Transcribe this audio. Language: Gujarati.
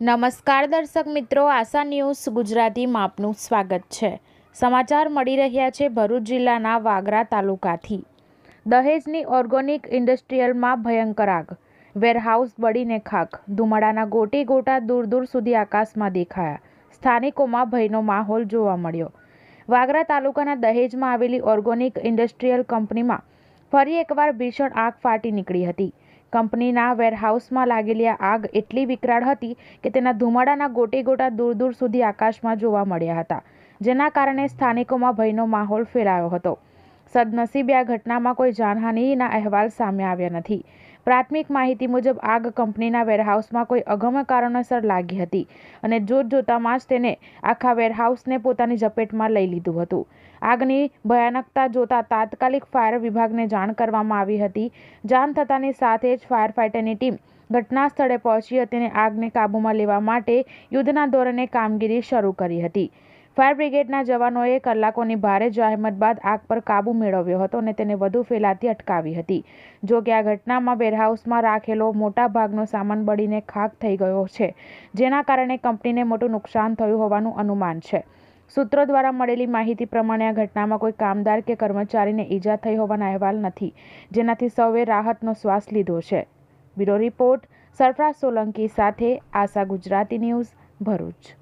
નમસ્કાર દર્શક મિત્રો, આશા ન્યૂઝ ગુજરાતીમાં આપનું સ્વાગત છે. સમાચાર મળી રહ્યા છે ભરૂચ જિલ્લાના વાગરા તાલુકાથી. દહેજની ઓર્ગોનિક ઇન્ડસ્ટ્રીયલમાં ભયંકર આગ. વેરહાઉસ બળીને ખાક ધુમાડાના ગોટી ગોટા દૂર દૂર સુધી આકાશમાં દેખાયા. સ્થાનિકોમાં ભયનો માહોલ જોવા મળ્યો. વાગરા તાલુકાના દહેજમાં આવેલી ઓર્ગોનિક ઇન્ડસ્ટ્રીયલ કંપનીમાં ફરી એકવાર ભીષણ આગ ફાટી નીકળી હતી. કંપનીના વેરહાઉસમાં લાગેલી આગ એટલી વિકરાળ હતી કે તેના ધુમાડાના ગોટે ગોટા દૂર દૂર સુધી આકાશમાં જોવા મળ્યા હતા, જેના કારણે સ્થાનિકોમાં ભયનો માહોલ ફેલાયો હતો. સદનસીબે આ ઘટનામાં કોઈ જાનહાનિના અહેવાલ સામે આવ્યા નથી. પ્રાથમિક માહિતી મુજબ આગ કંપનીના વેરહાઉસમાં કોઈ અગમ્ય કારણોસર લાગી હતી અને જોત જોતામાં જ તેને આખા વેરહાઉસને પોતાની ઝપેટમાં લઈ લીધું હતું. આગની ભયાનકતા જોતા તાત્કાલિક ફાયર વિભાગને જાણ કરવામાં આવી હતી. જાણ થતાની સાથે જ ફાયર ફાઇટરની ટીમ ઘટના સ્થળે પહોંચી હતી અને આગને કાબૂમાં લેવા માટે યુદ્ધના ધોરણે કામગીરી શરૂ કરી હતી. ફાયર બ્રિગેડના જવાનોએ કલાકોની ભારે જહેમત બાદ આગ પર કાબૂ મેળવ્યો હતો અને તેને વધુ ફેલાતી અટકાવી હતી. જો કે આ ઘટનામાં વેરહાઉસમાં રાખેલો મોટા ભાગનો સામાન બળીને ખાક થઈ ગયો છે, જેના કારણે કંપનીને મોટું નુકસાન થયું હોવાનું અનુમાન છે. સૂત્રો દ્વારા મળેલી માહિતી પ્રમાણે આ ઘટનામાં કોઈ કામદાર કે કર્મચારીને ઈજા થઈ હોવાના અહેવાલ નથી, જેનાથી સૌએ રાહતનો શ્વાસ લીધો છે. બ્યુરો રિપોર્ટ સરફરાજ સોલંકી સાથે આશા ગુજરાતી ન્યૂઝ ભરૂચ.